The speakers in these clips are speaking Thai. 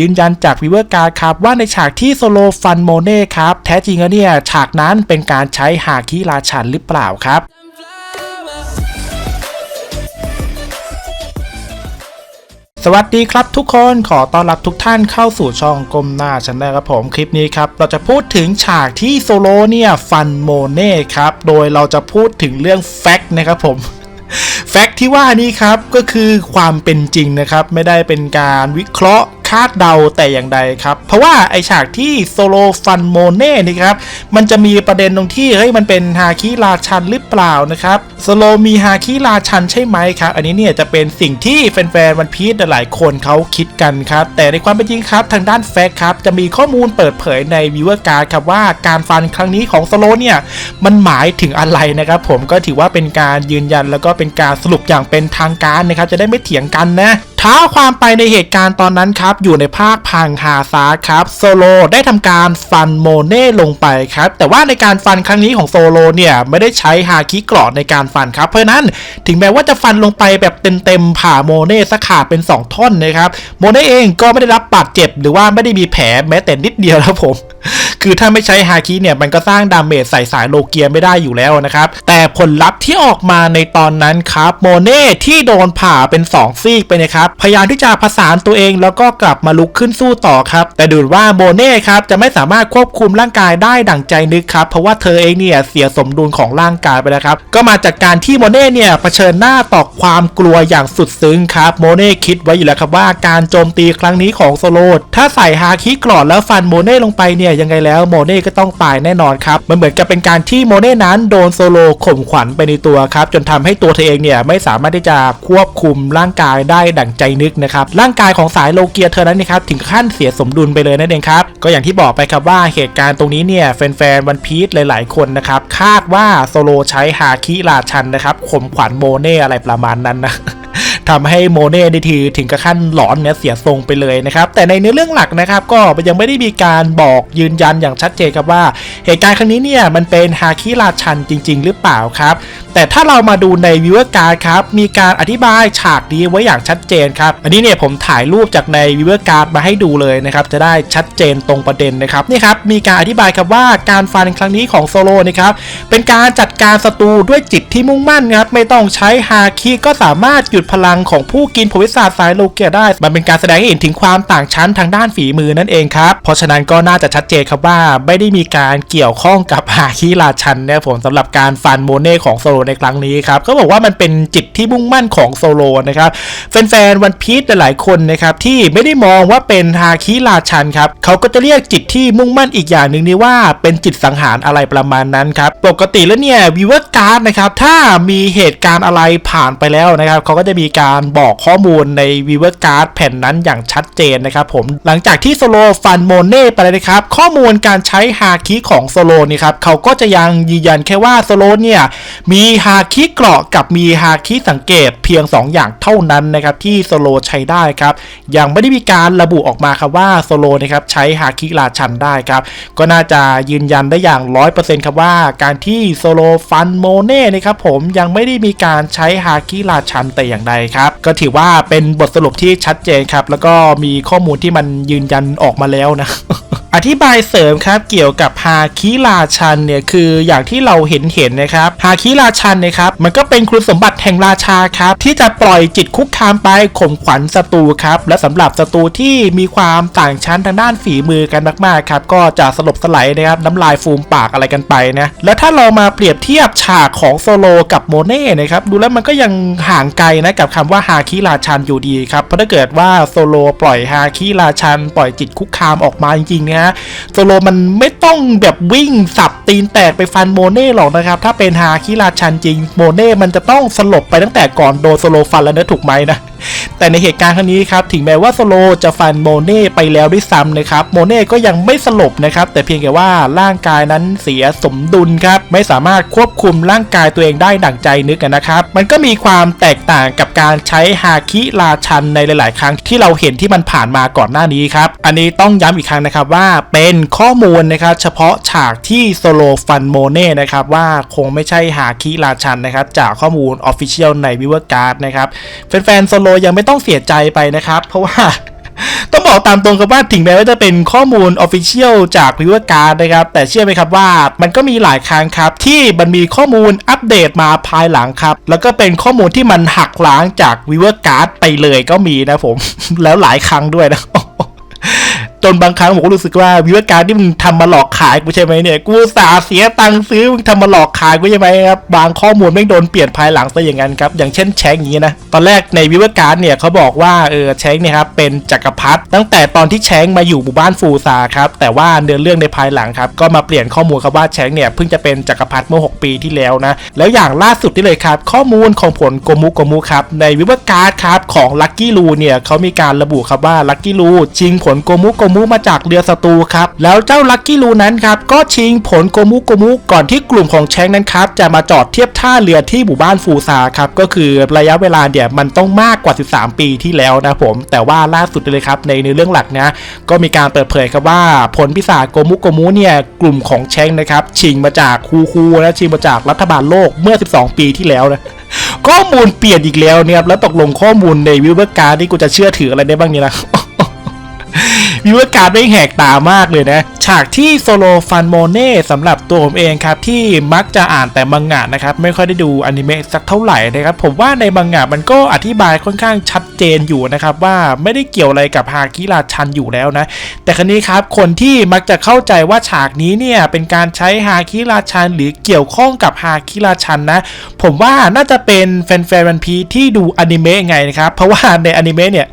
ยืนยันจากวิเวอร์การครับว่าในฉากที่โซโลฟันโมเน่ครับแท้จริงแล้วเนี่ยฉากนั้นเป็นการใช้ฮาคิราชันหรือเปล่าครับสวัสดีครับทุกคนขอต้อนรับทุกท่านเข้าสู่ช่องกลมหน้าชันแนลครับผมคลิปนี้ครับเราจะพูดถึงฉากที่โซโลเนี่ยฟันโมเน่ครับโดยเราจะพูดถึงเรื่องแฟกต์นะครับผมแฟกต์ที่ว่านี้ครับก็คือความเป็นจริงนะครับ ไม่ได้เป็นการวิเคราะห์าดเดาแต่อย่างใดครับ เพราะว่าไอฉากที่โซโลฟันโมเน่นี่ครับ มันจะมีประเด็นตรงที่เฮ้ยมันเป็นฮาคิราชันหรือเปล่านะครับโซโลมีฮาคิราชันใช่ไหมครับ อันนี้เนี่ยจะเป็นสิ่งที่แฟนๆวันพีชหลายคนเขาคิดกันครับ แต่ในความเป็นจริงครับทางด้านแฟกต์ครับจะมีข้อมูลเปิดเผยในวิวเวอร์การ์ดครับว่าการฟันครั้งนี้ของโซโลเนี่ยมันหมายถึงอะไรนะครับ ผมก็ถือว่าเป็นการยืนยันแล้วก็เป็นการสรุปอย่างเป็นทางการนะครับจะได้ไม่เถียงกันนะ ท้าความไปในเหตุการณ์ตอนนั้นครับ อยู่ในภาคพังฮาซาครับโซโลได้ทำการฟันโมเน่ลงไปครับ แต่ว่าในการฟันครั้งนี้ของโซโลเนี่ยไม่ได้ใช้ฮาคิกรอดในการฟันครับ เพราะฉะนั้นถึงแม้ว่าจะฟันลงไปแบบเต็มๆผ่าโมเน่สักขาดเป็น 2 ท่อนนะครับ โมเน่เองก็ไม่ได้รับบาดเจ็บ หรือว่าไม่ได้มีแผลแม้แต่นิดเดียวครับผม คือถ้าไม่ใช้ฮาคิเนี่ยมันก็สร้างดาเมจใส่สายโลเกียไม่ได้อยู่แล้วนะครับ แต่ผลลัพธ์ที่ออกมาในตอนนั้นครับโมเน่ที่โดนผ่าเป็น2ซีกไปนะครับพยายามที่จะผสานตัวเองแล้วก็กลับมาลุกขึ้นสู้ต่อครับ แต่ดูว่าโมเน่ครับจะไม่สามารถควบคุมร่างกายได้ดั่งใจนึกครับ เพราะว่าเธอเองเนี่ยเสียสมดุลของร่างกายไปแล้วครับ ก็มาจากการที่โมเน่เนี่ยเผชิญหน้าต่อความกลัวอย่างสุดซึ้งครับโมเน่คิดไว้อยู่แล้วครับว่าการโจมตีครั้งนี้ของโซโลถ้าใส่ฮาคิกรอดแล้วฟันโมเน่ลงไปเนี่ยยังไงแล้วโมเน่ก็ต้องตายแน่นอนครับมันเหมือนกับเป็นการที่โมเน่นั้นโดนโซโลข่มขวัญไปในตัวครับจนทำให้ตัวเธอเองเนี่ยไม่สามารถที่จะควบคุมร่างกายได้ดั่งใจนึกนะครับร่างกายของสายโลเกียเธอนั้นนะครับถึงขั้นเสียสมดุลไปเลยนั่นเองครับก็อย่างที่บอกไปครับว่าเหตุการณ์ตรงนี้เนี่ยแฟนๆวันพีชหลาย ๆคนนะครับคาดว่าโซโลใช้ฮาคิราชันนะครับข่มขวัญโมเน่อะไรประมาณนั้นนะ ทำให้โมเน่ได้ทีถึงกับขั้นหลอนเนี่ยเสียทรงไปเลยนะครับ แต่ในเนื้อเรื่องหลักนะครับก็ยังไม่ได้มีการบอกยืนยันอย่างชัดเจนครับว่า เหตุการณ์ครั้งนี้เนี่ยมันเป็นฮาคิราชันจริง ๆ หรือเปล่าครับ แต่ถ้าเรามาดูในวิวเวอร์การ์ดครับมีการอธิบายฉากนี้ไว้อย่างชัดเจนครับ อันนี้เนี่ยผมถ่ายรูปจากในวิวเวอร์การ์ดมาให้ดูเลยนะครับจะได้ชัดเจนตรงประเด็นนะครับนี่ครับมีการอธิบายครับว่าการฟันครั้งนี้ของโซโลนะครับเป็นการจัดการศัตรูด้วยจิตที่มุ่งมั่นครับไม่ต้องใช้ฮาคิก็สามารถหยุดพลังของผู้กินผวิศาสตร์สายโลเกียได้ มันเป็นการแสดงให้เห็นถึงความต่างชั้นทางด้านฝีมือนั่นเองครับ เพราะฉะนั้นก็น่าจะชัดเจนครับว่าไม่ได้มีการเกี่ยวข้องกับฮาคิราชันนะผมสำหรับการฟันโมเน่ของโซโลในครั้งนี้ครับก็บอกว่ามันเป็นจิตที่มุ่งมั่นของโซโลนะครับแฟนๆวันพีชหลายๆคนนะครับที่ไม่ได้มองว่าเป็นฮาคิราชันครับเขาก็จะเรียกจิตที่มุ่งมั่นอีกอย่างหนึ่งนี้ว่าเป็นจิตสังหารอะไรประมาณนั้นครับปกติแล้วเนี่ยวิวเวอร์การ์ดนะครับถ้ามีเหตุการณ์อะไรผ่านไปแล้วนะครับเขาก็จะมีการการบอกข้อมูลในวิวเวอร์การ์ดแผ่นนั้นอย่างชัดเจนนะครับผมหลังจากที่โซโลฟันโมเน่ไปเลยนะครับข้อมูลการใช้ฮาคิของโซโลนี่ครับเขาก็จะยังยืนยันแค่ว่าโซโลเนี่ยมีฮาคิเกราะกับมีฮาคิสังเกตเพียง 2 อย่างเท่านั้นนะครับที่โซโลใช้ได้ครับยังไม่ได้มีการระบุออกมาครับว่าโซโลนะครับใช้ฮาคิราชันได้ครับก็น่าจะยืนยันได้อย่าง 100%ครับว่าการที่โซโลฟันโมเน่นะครับผมยังไม่ได้มีการใช้ฮาคิราชันแต่อย่างใดครับ ก็ถือว่าเป็นบทสรุปที่ชัดเจนครับ แล้วก็มีข้อมูลที่มันยืนยันออกมาแล้วนะอธิบายเสริมครับเกี่ยวกับฮาคิราชันเนี่ยคืออย่างที่เราเห็นเห็นนะครับฮาคิราชันนะครับมันก็เป็นคุณสมบัติแห่งราชาครับที่จะปล่อยจิตคุกคามไปข่มขวัญศัตรูครับและสำหรับศัตรูที่มีความต่างชั้นทางด้านฝีมือกันมากๆครับก็จะสลบสลายนะครับน้ำลายฟูมปากอะไรกันไปนะแล้วถ้าเรามาเปรียบเทียบฉากของโซโลกับโมเน่นะครับดูแล้วมันก็ยังห่างไกลนะกับคำว่าฮาคิราชันอยู่ดีครับ เพราะถ้าเกิดว่าโซโลปล่อยฮาคิราชัน ปล่อยจิตคุกคามออกมาจริงๆนะโซโลมันไม่ต้องแบบวิ่งสับตีนแตกไปฟันโมเน่หรอกนะครับ ถ้าเป็นฮาคิราชันจริงโมเน่มันจะต้องสลบไปตั้งแต่ก่อนโดนโซโลฟันแล้วนะถูกไหมนะ แต่ในเหตุการณ์ครั้งนี้ครับถึงแม้ว่าโซโลจะฟันโมเน่ไปแล้วด้วยซ้ำนะครับโมเน่ก็ยังไม่สลบนะครับแต่เพียงแค่ว่าร่างกายนั้นเสียสมดุลครับไม่สามารถควบคุมร่างกายตัวเองได้ดั่งใจนึกนะครับมันก็มีความแตกต่างกับการใช้ฮาคิราชันในหลาย ๆ ครั้งที่เราเห็นที่มันผ่านมาก่อนหน้านี้ครับอันนี้ต้องย้ำอีกครั้งนะครับว่าเป็นข้อมูลนะครับเฉพาะฉากที่โซโลฟันโมเน่นะครับว่าคงไม่ใช่ฮาคิราชันนะครับจากข้อมูล Official ในวิเวอร์การ์ดนะครับแฟนๆโซโลยังไม่ต้ององเสียใจไปนะครับ เพราะว่าต้องบอกตามตรงครับว่าถึงแม้ว่าจะเป็นข้อมูล Official จากพิวการนะครับ แต่เชื่อไหมครับว่ามันก็มีหลายครั้งครับ ที่มันมีข้อมูลอัปเดตมาภายหลังครับ แล้วก็เป็นข้อมูลที่มันหักล้างจากวิวการ์ดไปเลยก็มีนะผม แล้วหลายครั้งด้วยนะ จนบางครั้งผมก็รู้สึกว่าวิวการที่มึงทำมาหลอกขายกูใช่ไหมเนี่ย กูสาเสียตังค์ซื้อมึงทำมาหลอกขายกูใช่ไหมครับบางข้อมูลไม่งโดนเปลี่ยนภายหลังซะอย่างนั้นครับอย่างเช่นแชงอย่างนี้นะตอนแรกในวิวการเนี่ยเขาบอกว่าเออแชงเนี่ยครับเป็นจักรพรรดิตั้งแต่ตอนที่แชงมาอยู่หมู่บ้านฟูซาครับแต่ว่าเนื้อเรื่องในภายหลังครับก็มาเปลี่ยนข้อมูลครับว่าแชงเนี่ยเพิ่งจะเป็นจักรพรรดิเมื่อ 6 ปีที่แล้วนะแล้วอย่างล่าสุดนี่เลยครับ ข้อมูลของผลโกมุโกมุครับในวิวการ์ดครับของลัคกี้ลูเนี่ยเขามีการระบุครับว่าลัคกี้ลูชิงผลโกมุโกมุมาจากเรือศัตรูครับ แล้วเจ้าลัคกี้ลูนั้นครับก็ชิงผลโกมุโกมุก่อนที่กลุ่มของแชงนั้นครับจะมาจอดเทียบท่าเรือที่หมู่บ้านฟูซาครับก็คือระยะเวลาเนี่ยมันต้องมากกว่า 13 ปีที่แล้วนะผม แต่ว่าล่าสุดเลยครับในเรื่องหลักนะก็มีการเปิดเผยครับว่าผลพิศาโกมุโกมุเนี่ยกลุ่มของแชงนะครับชิงมาจากคูคูนะชิงมาจากรัฐบาลโลกเมื่อ 12 ปีที่แล้วนะข้อมูลเปลี่ยนอีกแล้วเนี่ยครับแล้วตกลงข้อมูลในวิวเวอร์การ์ดนี่กูจะเชื่อถืออะไรได้บ้างเนี่ยนะ วิวการ์ดไม่แหกตามากเลยนะ ฉากที่โซโลฟันโมเน่สำหรับตัวผมเองครับ ที่มักจะอ่านแต่มังงะนะครับ ไม่ค่อยได้ดูอนิเมะสักเท่าไหร่นะครับ ผมว่าในมังงะมันก็อธิบายค่อนข้างชัดเจนอยู่นะครับ ว่าไม่ได้เกี่ยวอะไรกับฮาคิราชันอยู่แล้วนะ แต่ครั้นี้ครับคนที่มักจะเข้าใจว่าฉากนี้เนี่ยเป็นการใช้ฮาคิราชัน หรือเกี่ยวข้องกับฮาคิราชันนะ ผมว่าน่าจะเป็นแฟนๆวันพีที่ดูอนิเมะไงนะครับเพราะว่าในอนิเมะเนี่ย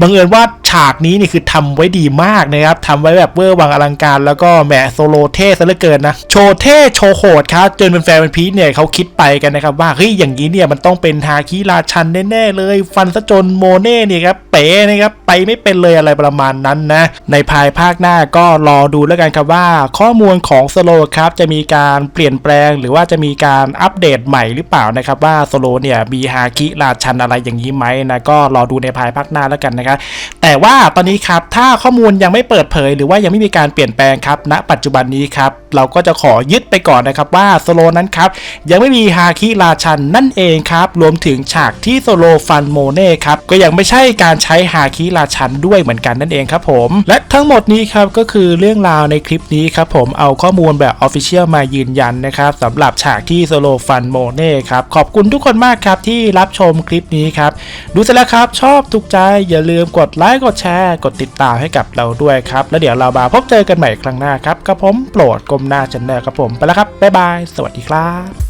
บังเอิญว่าากนี้นี่คือทำไว้ดีมากนะครับทำไว้แบบเวอร์วังอลังการ แล้วก็แหมโซโลเท่ซะเหลือเกินนะ โชว์เท่โชว์โหดครับจนเป็นแฟนวันพีเนี่ยเขาคิดไปกันนะครับว่าเฮ้ยอย่างนี้เนี่ยมันต้องเป็นฮาคิราชันแน่ๆเลย ฟันซะจนโมเน่เนี่ยครับเป๋นะครับไปไม่เป็นเลยอะไรประมาณนั้นนะ ในภายภาคหน้าก็รอดูแล้วกันครับว่า ข้อมูลของโซโลครับจะมีการเปลี่ยนแปลง หรือว่าจะมีการอัปเดตใหม่หรือเปล่านะครับว่าโซโลเนี่ยมีฮาคิราชันอะไรอย่างนี้ไหมนะก็รอดูในภายภาคหน้าแล้วกันนะครับแต่ว่าว่าตอนนี้ครับถ้าข้อมูลยังไม่เปิดเผย หรือว่ายังไม่มีการเปลี่ยนแปลงครับณปัจจุบันนี้ครับเราก็จะขอยึดไปก่อนนะครับว่าโซโลนั้นครับยังไม่มีฮาคิราชันนั่นเองครับรวมถึงฉากที่โซโลฟันโมเน่ครับก็ยังไม่ใช่การใช้ฮาคิราชันด้วยเหมือนกันนั่นเองครับผมและทั้งหมดนี้ครับก็คือเรื่องราวในคลิปนี้ครับผมเอาข้อมูลแบบ Official มายืนยันนะครับสำหรับฉากที่โซโลฟันโมเน่ครับขอบคุณทุกคนมากครับที่รับชมคลิปนี้ครับดูเสร็จแล้วครับชอบถูกใจอย่าลืมกดไลค์กดแชร์ กดติดตามให้กับเราด้วยครับ แล้วเดี๋ยวเรามาพบเจอกันใหม่ครั้งหน้าครับกับผมโปรดกลมหน้าจันแนอร์ครับผมไปแล้วครับบ๊ายบาย สวัสดีครับ